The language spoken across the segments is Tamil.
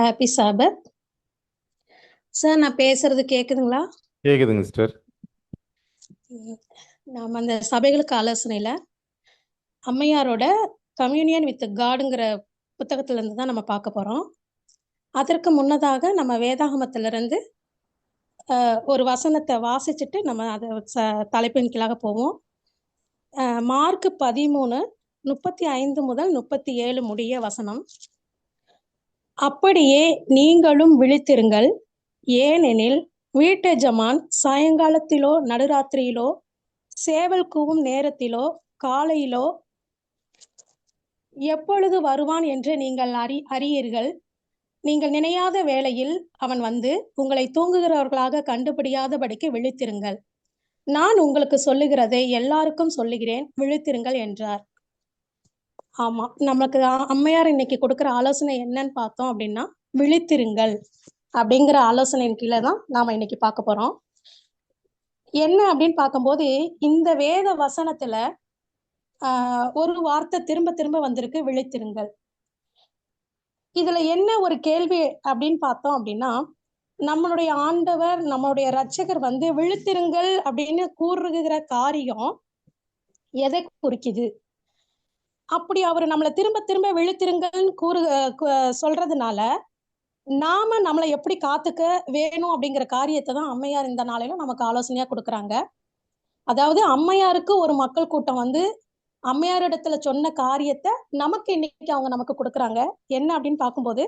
ஹாப்பி சாபத் சார் நான் பேசுறது கேக்குதுங்களா? கேக்குதுங்க சிஸ்டர் நாம அந்த சபைகளுக்கு ஆலோசனையில அம்மையாரோட கம்யூனியன் வித் காடுங்கிற புத்தகத்துல இருந்து தான் நம்ம பார்க்க போறோம். அதற்கு முன்னதாக நம்ம வேதாகமத்துல இருந்து அஹ், ஒரு வசனத்தை வாசிச்சுட்டு நம்ம அதை தலைப்பின் கீழாக போவோம். மார்க் பதிமூணு முப்பத்தி ஐந்து முதல் முப்பத்தி ஏழு முடிய வசனம். அப்படியே நீங்களும் விழித்திருங்கள். ஏனெனில் வீட்டெஜமான் சாயங்காலத்திலோ நடுராத்திரியிலோ சேவல் கூவும் நேரத்திலோ காலையிலோ எப்பொழுது வருவான் என்று நீங்கள் அறி அறியீர்கள். நீங்கள் நினையாத வேளையில் அவன் வந்து உங்களை தூங்குகிறவர்களாக கண்டுபிடியாதபடிக்கு விழித்திருங்கள். நான் உங்களுக்கு சொல்லுகிறதை எல்லாருக்கும் சொல்லுகிறேன் விழித்திருங்கள் என்றார். ஆமா. நமக்கு அம்மையார் இன்னைக்கு கொடுக்குற ஆலோசனை என்னன்னு பார்த்தோம் அப்படின்னா விழித்திருங்கள் அப்படிங்கிற ஆலோசனையின் கீழே தான் நாம இன்னைக்கு பார்க்க போறோம். என்ன அப்படின்னு பார்க்கும்போது இந்த வேத வசனத்துல ஆஹ் ஒரு வார்த்தை திரும்ப திரும்ப வந்திருக்கு விழித்திருங்கள். இதுல என்ன ஒரு கேள்வி அப்படின்னு பார்த்தோம் அப்படின்னா நம்மளுடைய ஆண்டவர் நம்மளுடைய ரட்சகர் வந்து விழுத்திருங்கள் அப்படின்னு கூறுகிற காரியம் எதை குறிக்குது? அப்படி அவர் நம்மளை திரும்ப திரும்ப விழுத்திருங்கன்னு கூறு சொல்றதுனால நாம நம்மளை எப்படி காத்துக்க வேணும் அப்படிங்கிற காரியத்தை தான் அம்மையார் இந்த நாளையில நமக்கு ஆலோசனையா கொடுக்குறாங்க. அதாவது அம்மையாருக்கு ஒரு மக்கள் கூட்டம் வந்து அம்மையார் இடத்துல சொன்ன காரியத்தை நமக்கு இன்னைக்கு அவங்க நமக்கு கொடுக்குறாங்க. என்ன அப்படின்னு பார்க்கும்போது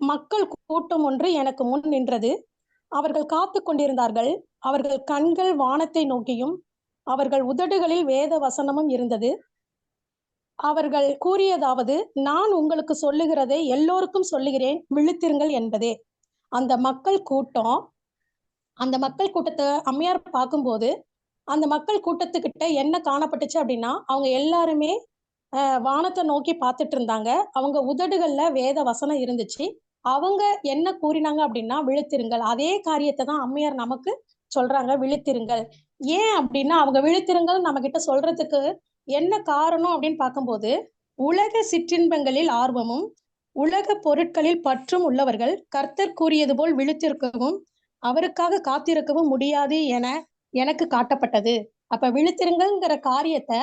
மக்கள் கூட்டம் ஒன்று எனக்கு முன் நின்றது. அவர்கள் காத்து கொண்டிருந்தார்கள். அவர்கள் கண்கள் வானத்தை நோக்கியும் அவர்கள் உதடுகளில் வேத வசனமும் இருந்தது. அவர்கள் கூறியதாவது நான் உங்களுக்கு சொல்லுகிறதை எல்லோருக்கும் சொல்லுகிறேன் விழித்திருங்கள் என்பதே. அந்த மக்கள் கூட்டம் அந்த மக்கள் கூட்டத்தை அம்மையார் பார்க்கும்போது அந்த மக்கள் கூட்டத்துக்கிட்ட என்ன காணப்பட்டுச்சு அப்படின்னா அவங்க எல்லாருமே அஹ், வானத்தை நோக்கி பார்த்துட்டு இருந்தாங்க அவங்க உதடுகள்ல வேத வசனம் இருந்துச்சு. அவங்க என்ன கூறினாங்க அப்படின்னா விழுத்திருங்கள் அதே காரியத்தை தான் அம்மையார் நமக்கு சொல்றாங்க விழித்திருங்கள் ஏன் அப்படின்னா அவங்க விழித்திருங்கள் நம்ம கிட்ட சொல்றதுக்கு என்ன காரணம் அப்படின்னு பார்க்கும்போது உலக சிற்றின்பங்களில் ஆர்வமும் உலக பொருட்களில் பற்றும் உள்ளவர்கள் கர்த்தர் கூறியது போல் விழித்திருக்கவும் அவருக்காக காத்திருக்கவும் முடியாது என எனக்கு காட்டப்பட்டது. அப்ப விழுத்திருங்கிற காரியத்தை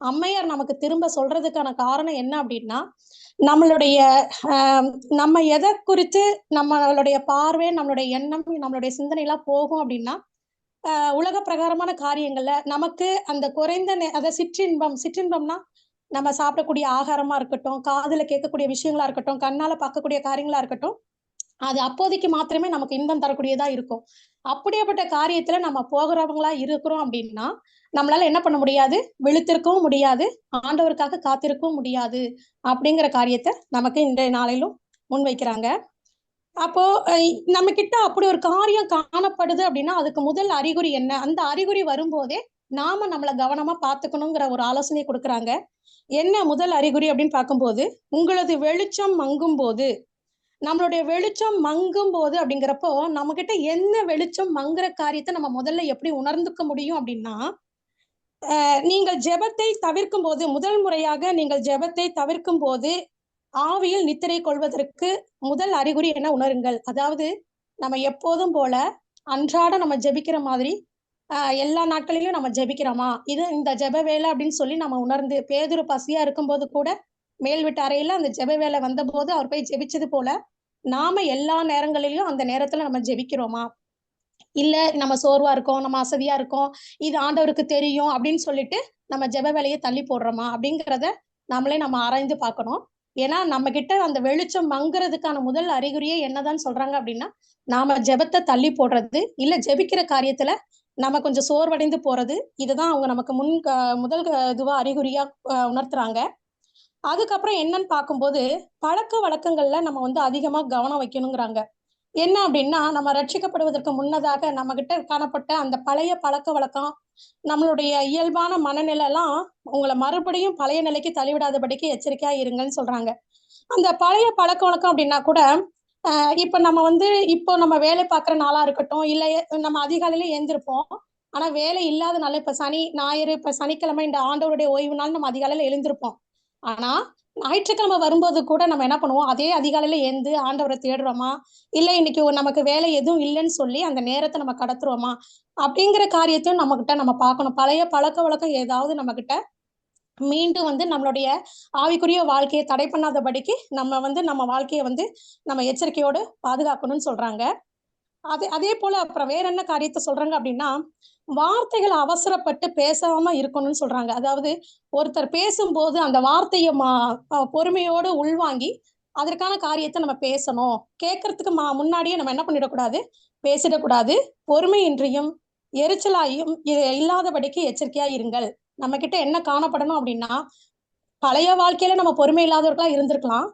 அம்மையார் நமக்கு திரும்ப சொல்றதுக்கான காரணம் என்ன அப்படின்னா நம்மளுடைய நம்ம எதை குறித்து நம்மளுடைய பார்வை நம்மளுடைய எண்ணம் நம்மளுடைய சிந்தனை எல்லாம் போகும் அப்படின்னா உலக பிரகாரமான காரியங்கள்ல நமக்கு அந்த குறைந்த நே- அத சிற்றின்பம் சிற்றின்பம்னா நம்ம சாப்பிடக்கூடிய ஆகாரமா இருக்கட்டும் காதுல கேட்கக்கூடிய விஷயங்களா இருக்கட்டும் கண்ணால பார்க்கக்கூடிய காரியங்களா இருக்கட்டும் அது அப்போதைக்கு மாத்திரமே நமக்கு இன்பம் தரக்கூடியதா இருக்கும். அப்படியேப்பட்ட காரியத்துல நம்ம போகிறவங்களா இருக்கிறோம் அப்படின்னா நம்மளால என்ன பண்ண முடியாது? விழுத்திருக்கவும் முடியாது ஆண்டவருக்காக காத்திருக்கவும் முடியாது அப்படிங்கிற காரியத்தை நமக்கு இன்றைய நாளிலும் முன்வைக்கிறாங்க. அப்போ நம்ம கிட்ட அப்படி ஒரு காரியம் காணப்படுது அப்படின்னா அதுக்கு முதல் அறிகுறி என்ன? அந்த அறிகுறி வரும்போதே நாம நம்மளை கவனமா பார்த்துக்கணுங்கிற ஒரு ஆலோசனையை கொடுக்குறாங்க. என்ன முதல் அறிகுறி அப்படின்னு பார்க்கும்போது உங்களது வெளிச்சம் மங்கும் போது நம்மளுடைய வெளிச்சம் மங்கும் போது அப்படிங்கிறப்போ நம்ம கிட்ட என்ன வெளிச்சம் மங்குற காரியத்தை நம்ம முதல்ல எப்படி உணர்ந்துக்க முடியும் அப்படின்னா நீங்கள் ஜெபத்தை தவிர்க்கும் போது முதல் முறையாக நீங்கள் ஜெபத்தை தவிர்க்கும் போது ஆவியில் நித்திரை கொள்வதற்கு முதல் அறிகுறி என உணருங்கள். அதாவது நம்ம எப்போதும் போல அன்றாட நம்ம ஜெபிக்கிற மாதிரி ஆஹ் எல்லா நாட்களிலும் நம்ம ஜெபிக்கிறோமா? இது இந்த ஜெப வேலை அப்படின்னு சொல்லி நம்ம உணர்ந்து பேதுரு பசியா இருக்கும்போது கூட மேல் வீட்டு அறையில அந்த ஜெப வேலை வந்தபோது அவர் போய் ஜெபிச்சது போல நாம எல்லா நேரங்களிலும் அந்த நேரத்துல நம்ம ஜெபிக்கிறோமா? இல்ல நம்ம சோர்வா இருக்கோம் நம்ம அசதியா இருக்கோம் இது ஆண்டவருக்கு தெரியும் அப்படின்னு சொல்லிட்டு நம்ம ஜெப வேலையை தள்ளி போடுறோமா? அப்படிங்கிறத நம்மளே நம்ம ஆராய்ந்து பார்க்கணும். ஏன்னா நம்ம கிட்ட அந்த வெளிச்சம் மங்குறதுக்கான முதல் அறிகுறியே என்னதான் சொல்றாங்க அப்படின்னா நாம ஜெபத்தை தள்ளி போடுறது இல்ல ஜெபிக்கிற காரியத்துல நம்ம கொஞ்சம் சோர்வடைந்து போறது இதுதான் அவங்க நமக்கு முன் க- முதல் இதுவா அறிகுறியா உணர்த்துறாங்க. அதுக்கப்புறம் என்னன்னு பார்க்கும்போது பழக்க வழக்கங்கள்ல நம்ம வந்து அதிகமா கவனம் வைக்கணுங்கிறாங்க. என்ன அப்படின்னா நம்ம ரட்சிக்கப்படுவதற்கு முன்னதாக நம்ம கிட்ட காணப்பட்ட அந்த பழைய பழக்க வழக்கம் நம்மளுடைய இயல்பான மனநிலை எல்லாம் உங்களை மறுபடியும் பழைய நிலைக்கு தள்ளிவிடாதபடிக்கு எச்சரிக்கையா இருங்கன்னு சொல்றாங்க. அந்த பழைய பழக்க வழக்கம் அப்படின்னா கூட ஆஹ் இப்ப நம்ம வந்து இப்போ நம்ம வேலை பார்க்குற நாளா இருக்கட்டும் இல்லை நம்ம அதிகாலையில எழுந்திருப்போம். ஆனா வேலை இல்லாத நாள் இப்ப சனி ஞாயிறு இப்ப சனிக்கிழமை இந்த ஆண்டவருடைய ஓய்வு நாள் நம்ம அதிகாலையில எழுந்திருப்போம். ஆனா ஞாயிற்றுக்கிழமை வரும்போது கூட நம்ம என்ன பண்ணுவோம்? அதே அதிகாலையில எழுந்து ஆண்டவரை தேடுறோமா? இல்ல இன்னைக்கு நமக்கு வேலை எதுவும் இல்லைன்னு சொல்லி அந்த நேரத்தை நம்ம கடத்துறோமா? அப்படிங்கிற காரியத்தையும் நம்ம கிட்ட நம்ம பார்க்கணும். பழைய பழக்க வழக்கம் ஏதாவது நம்ம கிட்ட மீண்டும் வந்து நம்மளுடைய ஆவிக்குரிய வாழ்க்கையை தடை பண்ணாதபடிக்கு நம்ம வந்து நம்ம வாழ்க்கையை வந்து நம்ம எச்சரிக்கையோடு பாதுகாக்கணும்னு சொல்றாங்க. அதே அதே போல அப்புறம் வேற என்ன காரியத்தை சொல்றாங்க அப்படின்னா வார்த்தைகளை அவசரப்பட்டு பேசாம இருக்கணும்னு சொல்றாங்க. அதாவது ஒருத்தர் பேசும்போது அந்த வார்த்தையை மா- பொறுமையோடு உள்வாங்கி அதற்கான காரியத்தை நம்ம பேசணும். கேட்கறதுக்கு மா முன்னாடியே நம்ம என்ன பண்ணிடக்கூடாது? பேசிடக்கூடாது. பொறுமையின்றியும் எரிச்சலாயும் இல்லாதபடிக்கு எச்சரிக்கையா இருங்கள். நம்ம கிட்ட என்ன காணப்படணும் அப்படின்னா பழைய வாழ்க்கையில நம்ம பொறுமை இல்லாதவர்களா இருந்திருக்கலாம்.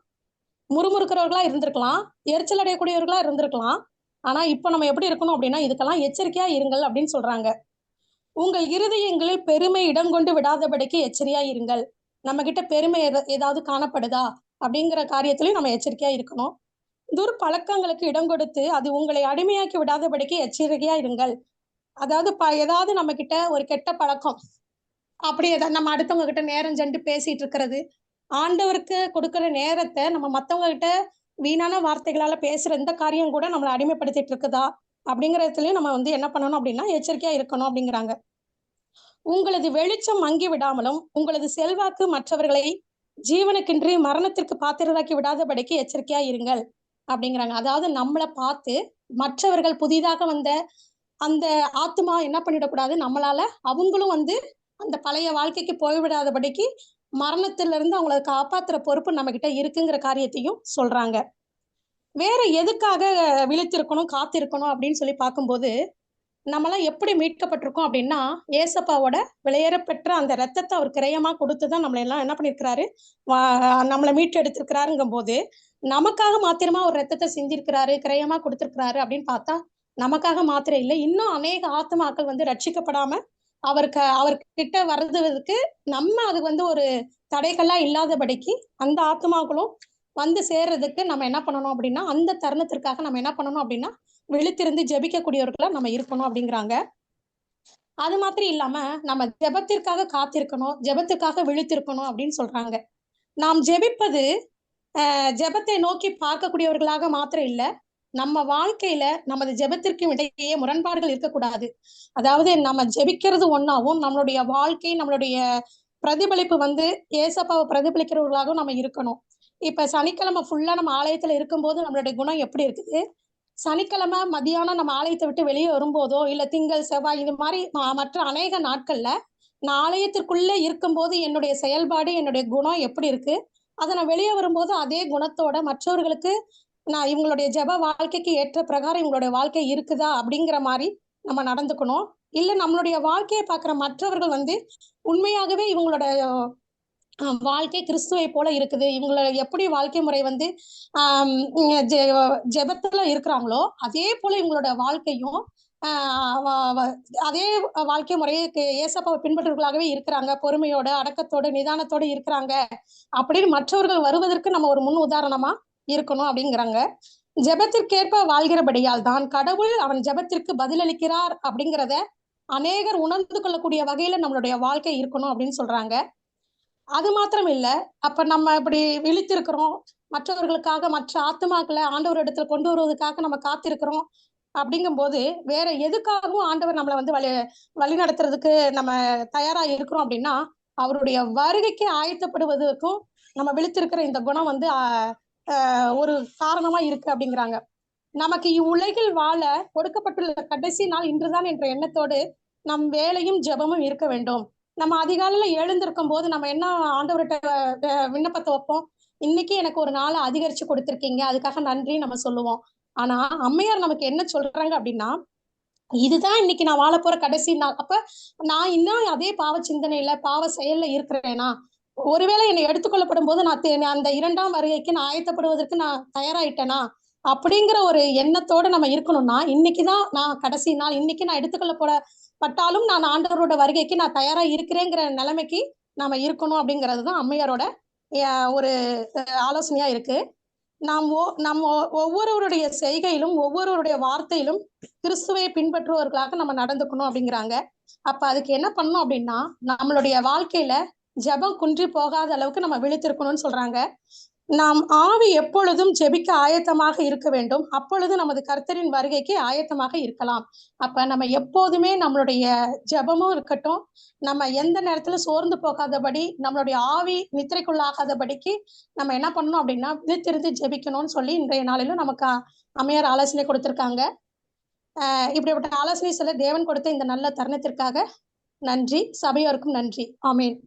முறுமுறுக்கிறவர்களா இருந்திருக்கலாம். எரிச்சல் அடையக்கூடியவர்களா இருந்திருக்கலாம். ஆனா இப்ப நம்ம எப்படி இருக்கணும் அப்படின்னா இதுக்கெல்லாம் எச்சரிக்கையா இருங்கள் அப்படின்னு சொல்றாங்க. உங்கள் இருதயங்களில் பெருமை இடம் கொண்டு விடாதபடிக்கு எச்சரியா இருங்கள். நம்ம கிட்ட பெருமை ஏதாவது காணப்படுதா? அப்படிங்கிற காரியத்திலையும் நம்ம எச்சரிக்கையா இருக்கணும். துர்பழக்கங்களுக்கு இடம் கொடுத்து அது உங்களை அடிமையாக்கி விடாதபடிக்கு எச்சரிக்கையா இருங்கள். அதாவது ப ஏதாவது நம்ம கிட்ட ஒரு கெட்ட பழக்கம் அப்படி ஏதாவது நம்ம அடுத்தவங்க கிட்ட நேரம் சென்று பேசிட்டு இருக்கிறது. ஆண்டவருக்கு கொடுக்குற நேரத்தை நம்ம மத்தவங்க கிட்ட வீணான வார்த்தைகளால பேசுற இந்த காரியம் கூட நம்மளை அடிமைப்படுத்திட்டு இருக்குதா? அப்படிங்கறதுலயும் நம்ம வந்து என்ன பண்ணணும் அப்படின்னா எச்சரிக்கையா இருக்கணும் அப்படிங்கிறாங்க. உங்களது வெளிச்சம் மங்கி விடாமலும் உங்களது செல்வாக்கு மற்றவர்களை ஜீவனுக்கின்றி மரணத்திற்கு பாத்திரராக்கி விடாதபடிக்கு எச்சரிக்கையா இருங்கள் அப்படிங்கிறாங்க. அதாவது நம்மளை பார்த்து மற்றவர்கள் புதிதாக வந்த அந்த ஆத்மா என்ன பண்ணிடக்கூடாது? நம்மளால அவங்களும் வந்து அந்த பழைய வாழ்க்கைக்கு போய்விடாதபடிக்கு மரணத்துல இருந்து அவங்கள காப்பாத்துற பொறுப்பு நம்ம கிட்ட இருக்குங்கிற காரியத்தையும் சொல்றாங்க. வேற எதுக்காக விழித்திருக்கணும் காத்திருக்கணும் அப்படின்னு சொல்லி பார்க்கும்போது நம்மளாம் எப்படி மீட்கப்பட்டிருக்கோம் அப்படின்னா ஏசப்பாவோட விளையேறப்பெற்ற அந்த ரத்தத்தை அவர் கிரயமா கொடுத்துதான் நம்மளை எல்லாம் என்ன பண்ணிருக்கிறாரு நம்மளை மீட்டு எடுத்திருக்கிறாருங்கும் போது நமக்காக மாத்திரமா ஒரு ரத்தத்தை சிந்திருக்கிறாரு கிரயமா கொடுத்திருக்கிறாரு அப்படின்னு பார்த்தா நமக்காக மாத்திரம் இல்லை. இன்னும் அநேக ஆத்மாக்கள் வந்து ரட்சிக்கப்படாம அவருக்கு அவர்கிட்ட வர்றதுக்கு நம்ம அது வந்து ஒரு தடைகளா இல்லாதபடிக்கு அந்த ஆத்மாக்களும் வந்து சேர்றதுக்கு நம்ம என்ன பண்ணணும் அப்படின்னா அந்த தருணத்திற்காக நம்ம என்ன பண்ணணும் அப்படின்னா விழித்திருந்து ஜெபிக்கக்கூடியவர்களா நம்ம இருக்கணும் அப்படிங்கிறாங்க. அது மாத்திரம் இல்லாம நம்ம ஜெபத்திற்காக காத்திருக்கணும் ஜெபத்திற்காக விழித்திருக்கணும் அப்படின்னு சொல்றாங்க. நாம் ஜெபிப்பது ஆஹ் ஜெபத்தை நோக்கி பார்க்கக்கூடியவர்களாக மாத்திரம் இல்ல. நம்ம வாழ்க்கையில நமது ஜெபத்திற்கும் இடையே முரண்பாடுகள் இருக்கக்கூடாது. அதாவது நம்ம ஜெபிக்கிறது ஒன்னாவும் நம்மளுடைய வாழ்க்கை நம்மளுடைய பிரதிபலிப்பு வந்து ஏசப்பாவை பிரதிபலிக்கிறவர்களாகவும் நம்ம இருக்கணும். இப்ப சனிக்கிழமை ஃபுல்லா நம்ம ஆலயத்துல இருக்கும்போது நம்மளுடைய குணம் எப்படி இருக்குது? சனிக்கிழமை மதியானம் நம்ம ஆலயத்தை விட்டு வெளியே வரும்போதோ இல்ல திங்கள் செவ்வாய் இது மாதிரி மற்ற அநேக நாட்கள்ல நான் ஆலயத்திற்குள்ள இருக்கும்போது என்னுடைய செயல்பாடு என்னுடைய குணம் எப்படி இருக்கு? அதை நான் வெளியே வரும்போது அதே குணத்தோட மற்றவர்களுக்கு நான் இவங்களுடைய ஜெப வாழ்க்கைக்கு ஏற்ற பிரகாரம் இவங்களுடைய வாழ்க்கை இருக்குதா அப்படிங்கிற மாதிரி நம்ம நடந்துக்கணும். இல்லை நம்மளுடைய வாழ்க்கையை பார்க்குற மற்றவர்கள் வந்து உண்மையாகவே இவங்களோட வாழ்க்கை கிறிஸ்துவை போல இருக்குது. இவங்களோட எப்படி வாழ்க்கை முறை வந்து ஜெபத்துல இருக்கிறாங்களோ அதே போல இவங்களோட வாழ்க்கையும் அதே வாழ்க்கை முறையை ஏசப்பாவை பின்பற்றவர்களாகவே இருக்கிறாங்க. பொறுமையோட அடக்கத்தோடு நிதானத்தோட இருக்கிறாங்க அப்படின்னு மற்றவர்கள் வருவதற்கு நம்ம ஒரு முன் உதாரணமா இருக்கணும் அப்படிங்கிறாங்க. ஜெபத்திற்கேற்ப வாழ்கிறபடியால் தான் கடவுள் அவன் ஜெபத்திற்கு பதிலளிக்கிறார் அப்படிங்கிறத அநேகர் உணர்ந்து கொள்ளக்கூடிய வகையில நம்மளுடைய வாழ்க்கை இருக்கணும் அப்படின்னு சொல்றாங்க. அது மாத்திரம் இல்ல அப்ப நம்ம இப்படி விழித்திருக்கிறோம். மற்றவர்களுக்காக மற்ற ஆத்மாக்களை ஆண்டவர் இடத்துல கொண்டு வருவதற்காக நம்ம காத்திருக்கிறோம் அப்படிங்கும்போது வேற எதுக்காகவும் ஆண்டவர் நம்மளை வந்து வழி வழி நடத்துறதுக்கு நம்ம தயாரா இருக்கிறோம் அப்படின்னா அவருடைய வருகைக்கு ஆயத்தப்படுவதற்கும் நம்ம விழித்திருக்கிற இந்த குணம் வந்து ஒரு காரணமா இருக்கு அப்படிங்கிறாங்க. நமக்கு இவ்வுலகில் வாழ கொடுக்கப்பட்டுள்ள கடைசி நாள் இன்றுதான் என்ற எண்ணத்தோடு நம் வேலையும் ஜெபமும் இருக்க வேண்டும். நம்ம அதிகாலையில எழுந்திருக்கும் போது நம்ம என்ன ஆண்டவர்கிட்ட விண்ணப்பத்தை வைப்போம்? இன்னைக்கு எனக்கு ஒரு நாளை அதிகரிச்சு கொடுத்திருக்கீங்க. அதுக்காக நன்றி நம்ம சொல்லுவோம். ஆனா அம்மையார் நமக்கு என்ன சொல்றாங்க அப்படின்னா இதுதான் இன்னைக்கு நான் வாழ போற கடைசி நாள். அப்ப நான் இன்னும் அதே பாவ சிந்தனையில பாவ செயல்ல இருக்கிறேனா? ஒருவேளை என்னை எடுத்துக்கொள்ளப்படும் போது நான் அந்த இரண்டாம் வருகைக்கு நான் ஆயத்தப்படுவதற்கு நான் தயாராயிட்டேனா? அப்படிங்கிற ஒரு எண்ணத்தோட நம்ம இருக்கணும்னா இன்னைக்குதான் நான் கடைசி நாள் இன்னைக்கு நான் எடுத்துக்கொள்ளப்பட பட்டாலும் நான் ஆண்டவரோட வருகைக்கு நான் தயாரா இருக்கிறேங்கிற நிலைமைக்கு நாம இருக்கணும் அப்படிங்கிறது தான் அம்மையாரோட ஒரு ஆலோசனையா இருக்கு. நாம் ஓ நம்ம ஒ- ஒவ்வொருவருடைய செய்கையிலும் ஒவ்வொருவருடைய வார்த்தையிலும் கிறிஸ்துவை பின்பற்றுவவர்களாக நம்ம நடந்துக்கணும் அப்படிங்கிறாங்க. அப்ப அதுக்கு என்ன பண்ணணும் அப்படின்னா நம்மளுடைய வாழ்க்கையில ஜெபம் குன்றி போகாத அளவுக்கு நம்ம விழித்திருக்கணும்னு சொல்றாங்க. நாம் ஆவி எப்பொழுதும் ஜெபிக்க ஆயத்தமாக இருக்க வேண்டும். அப்பொழுது நமது கர்த்தரின் வருகைக்கு ஆயத்தமாக இருக்கலாம். அப்ப நம்ம எப்போதுமே நம்மளுடைய ஜெபமும் இருக்கட்டும் நம்ம எந்த நேரத்துல சோர்ந்து போகாதபடி நம்மளுடைய ஆவி நித்திரைக்குள்ளாகாதபடிக்கு நம்ம என்ன பண்ணணும் அப்படின்னா விழித்திருந்து ஜெபிக்கணும்னு சொல்லி இன்றைய நாளிலும் நமக்கு அமையார் ஆலோசனை கொடுத்திருக்காங்க. ஆஹ் இப்படிப்பட்ட ஆலோசனை சொல்ல தேவன் கொடுத்த இந்த நல்ல தருணத்திற்காக நன்றி. சபையோருக்கும் நன்றி. ஆமீன்.